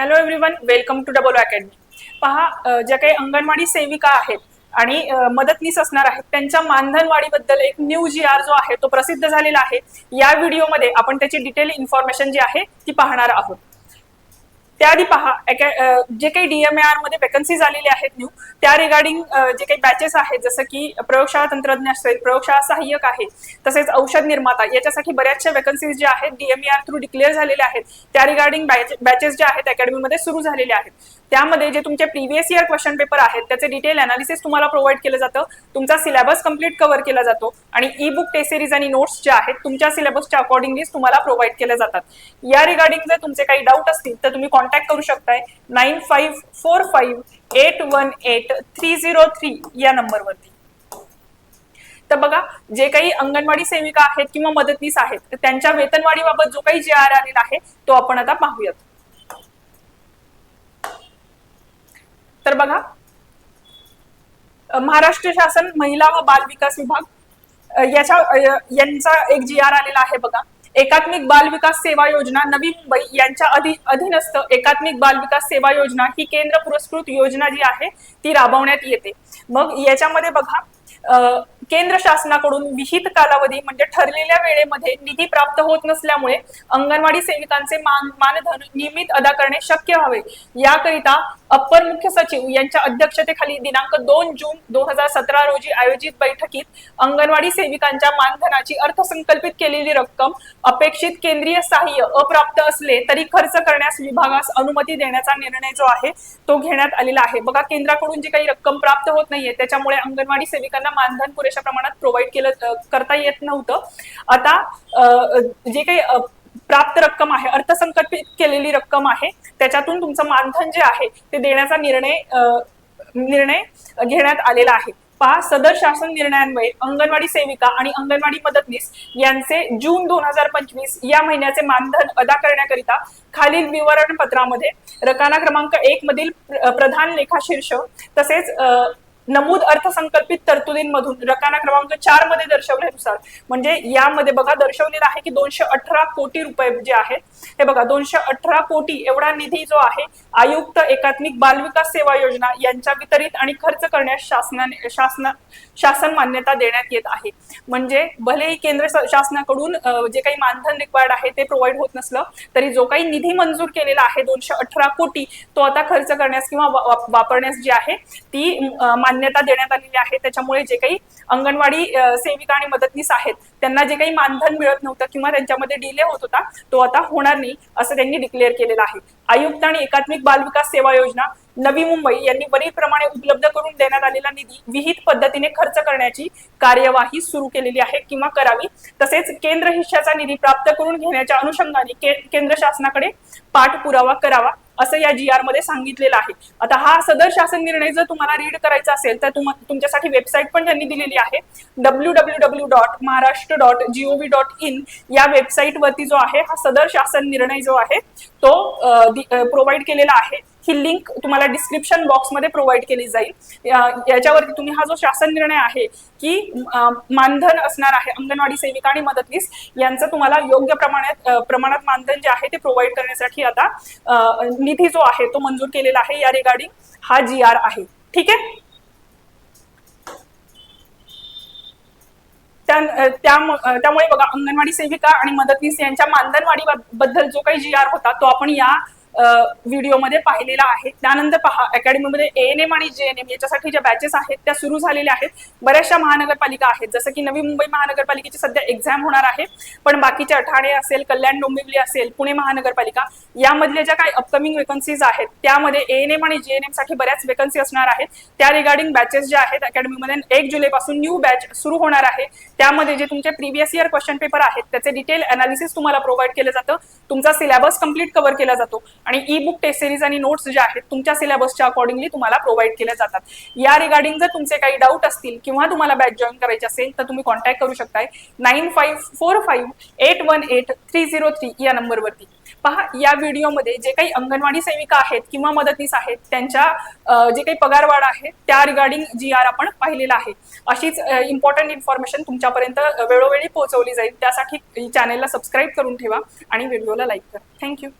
Hello everyone welcome to double academy पहा ज्या काही अंगणवाडी सेविका आहेत आणि मदतनीस असणार आहेत त्यांच्या मानधनवाढीबद्दल एक न्यू जी आर जो आहे तो प्रसिद्ध झालेला आहे. या व्हिडिओमध्ये आपण त्याची डिटेल इन्फॉर्मेशन जी आहे ती पाहणार आहोत. त्याआधी पहा जे काही डीएमएआरमध्ये वेकन्सीज आलेले आहेत न्यू त्या रिगार्डिंग जे काही बॅचेस आहेत जसं की प्रयोगशाळा तंत्रज्ञ असेल प्रयोगशाळा सहाय्यक आहे तसेच औषध निर्माता याच्यासाठी बऱ्याचशा वेकन्सीज ज्या आहेत डीएमएआर थ्रू डिक्लेअर झालेल्या आहेत त्या रिगार्डिंग बॅचेस ज्या आहेत अकॅडमीमध्ये सुरू झालेले आहेत. त्यामध्ये जे तुमचे प्रिव्हियस इयर क्वेश्चन पेपर आहेत त्याचे डिटेल अनालिसिस तुम्हाला प्रोव्हाइड केलं जातं तुमचा सिलेबस कंप्लीट कव्हर केला जातो आणि ई बुक टेस्ट सिरीज आणि नोट्स जे आहेत तुमच्या सिलेबसच्या अकॉर्डिंगलीच तुम्हाला प्रोव्हाइड केल्या जातात. या रिगार्डिंग जर तुमचे काही डाऊट असतील तर तुम्ही कॉन्टॅक्ट करू शकताय. Nine five four five eight one eight three zero three या नंबरवरती. तर बघा जे काही अंगणवाडी सेविका आहेत किंवा मदतनीस आहेत तर त्यांच्या वेतनवाढीबाबत जो काही जे आर आलेला आहे तो आपण आता पाहूयात. तर बघा महाराष्ट्र शासन महिला व बाल विकास विभाग याच्या यांचा एक जी आर आलेला आहे बघा. एकात्मिक बाल विकास सेवा योजना नवी मुंबई यांच्या अधीनस्थ एकात्मिक बाल विकास सेवा योजना ही केंद्र पुरस्कृत योजना जी आहे ती राबवण्यात येते. मग याच्यामध्ये बघा केंद्र शासनाकडून विहित कालावधी म्हणजे ठरलेल्या वेळेमध्ये निधी प्राप्त होत नसल्यामुळे अंगणवाडी सेविकांचे मान मानधन नियमित अदा करणे शक्य व्हावे. याकरिता अप्पर मुख्य सचिव यांच्या अध्यक्षतेखाली दिनांक दोन जून दोन हजार सतरा रोजी आयोजित बैठकीत अंगणवाडी सेविकांच्या मानधनाची अर्थसंकल्पित केलेली रक्कम अपेक्षित केंद्रीय सहाय्य अप्राप्त असले तरी खर्च करण्यास विभागास अनुमती देण्याचा निर्णय जो आहे तो घेण्यात आलेला आहे. बघा केंद्राकडून जी काही रक्कम प्राप्त होत नाहीये त्याच्यामुळे अंगणवाडी सेविकांना मानधन पुरेशा प्रमाणात प्रोव्हाइड केलं करता येत नव्हतं. आता जे काही प्राप्त रक्कम आहे अर्थसंकल्पित केलेली रक्कम आहे त्याच्यातून तुमचं मानधन जे आहे ते देण्याचा निर्णय निर्णय घेण्यात आलेला आहे. पहा सदर शासन निर्णयान्वये अंगणवाडी सेविका आणि अंगणवाडी मदतनीस यांचे जून दोन हजार पंचवीस या महिन्याचे मानधन अदा करण्याकरिता खालील विवरण पत्रामध्ये रकाना क्रमांक एक मधील प्रधान लेखा शीर्ष तसेच नमूद अर्थसंकल्पित तरतुदींमधून रकाना क्रमांक चारमध्ये दर्शवल्यानुसार म्हणजे यामध्ये बघा दर्शवलेलं आहे की दोनशे अठरा कोटी रुपये जे आहेत हे बघा दोनशे अठरा कोटी एवढा निधी जो आहे आयुक्त एकात्मिक बाल विकास सेवा योजना यांच्या वितरित आणि खर्च करण्यास शासनाने शासना शासन मान्यता देण्यात येत आहे. म्हणजे भलेही केंद्र शासनाकडून जे काही मानधन रिक्वायर्ड आहे ते प्रोव्हाइड होत नसलं तरी जो काही निधी मंजूर केलेला आहे दोनशे अठरा कोटी तो आता खर्च करण्यास किंवा वापरण्यास जी आहे ती मान्य मान्यता देण्यात आलेली आहे. त्याच्यामुळे जे काही अंगणवाडी सेविका आणि मदतनीस आहेत त्यांना जे काही मानधन मिळत नव्हतं किंवा त्यांच्यामध्ये डिले होत होता तो आता होणार नाही असं त्यांनी डिक्लेअर केलेलं आहे. आयुक्त आणि एकात्मिक बालविकास सेवा योजना नवी मुंबई यांनी वरीलप्रमाणे उपलब्ध करून देण्यात आलेला निधी विहित पद्धतीने खर्च करण्याची कार्यवाही सुरू केलेली आहे किंवा करावी. तसेच केंद्र हिश्श्याचा निधी प्राप्त करून घेण्याच्या अनुषंगाने के- केंद्र शासनाकडे पाठपुरावा करावा असं या जी आरमध्ये सांगितलेलं आहे. आता हा सदर शासन निर्णय जर तुम्हाला रीड करायचा असेल तर तुम तुमच्यासाठी वेबसाईट पण त्यांनी दिलेली आहे. W W W dot Maharashtra dot G O V dot in या वेबसाईट वरती जो आहे हा सदर शासन निर्णय जो आहे तो प्रोव्हाइड केलेला आहे. ही लिंक तुम्हाला डिस्क्रिप्शन बॉक्समध्ये प्रोव्हाइड केली जाईल. याच्यावरती तुम्ही हा जो शासन निर्णय आहे की मानधन असणार आहे अंगणवाडी सेविका आणि मदतनीस यांचं तुम्हाला योग्य प्रमाणात प्रमाणात मानधन जे आहे ते प्रोव्हाइड करण्यासाठी आता निधी जो आहे तो मंजूर केलेला आहे या रिगार्डिंग हा जी आर आहे. ठीक आहे? त्या- त्यामुळे बघा अंगणवाडी सेविका आणि मदतनीस यांच्या मानधनवाडी बद्दल जो काही जी आर होता तो आपण या व्हिडिओमध्ये पाहिलेला आहे. त्यानंतर पहा अकॅडमीमध्ये एएनएम आणि जे एनएम याच्यासाठी ज्या बॅचेस आहेत त्या सुरू झालेल्या आहेत. बऱ्याचशा महानगरपालिका आहेत. जसं की नवी मुंबई महानगरपालिकेची सध्या एक्झाम होणार आहे. पण बाकीच्या अठाणे असेल कल्याण डोंबिवली असेल पुणे महानगरपालिका यामधल्या ज्या काही अपकमिंग वेकन्सीज आहेत त्यामध्ये एएनएम आणि जेएनएमसाठी बऱ्याच वेकन्सी असणार आहेत. त्या रिगार्डिंग बॅचेस ज्या आहेत अकॅडमीमध्ये एक जुलै पासून न्यू बॅच सुरू होणार आहे. त्यामध्ये जे तुमचे प्रिव्हियस इयर क्वेश्चन पेपर आहेत त्याचे डिटेल अनालिसिस तुम्हाला प्रोव्हाइड केलं जातं. तुमचा सिलेबस कंप्लीट कव्हर केला जातो. आणि ई बुक टेस्ट सिरीज आणि नोट्स जे आहेत तुमच्या सिलेबसच्या अकॉर्डिंगली तुम्हाला प्रोव्हाइड केल्या जातात. या रिगार्डिंग जर तुमचे काही डाऊट असतील किंवा तुम्हाला बॅच जॉईन करायची असेल तर तुम्ही कॉन्टॅक्ट करू शकताय. Nine five four five eight one eight three zero three या नंबरवरती पहा या व्हिडिओमध्ये जे काही अंगणवाडी सेविका आहेत किंवा मदतीस आहेत त्यांच्या जे काही पगारवाढ आहे त्या रिगार्डिंग जी आर आपण पाहिलेला आहे. अशीच इम्पॉर्टंट इन्फॉर्मेशन तुमच्यापर्यंत वेळोवेळी पोहोचवली जाईल. त्यासाठी चॅनेलला सबस्क्राईब करून ठेवा आणि व्हिडिओला लाईक करा. थँक्यू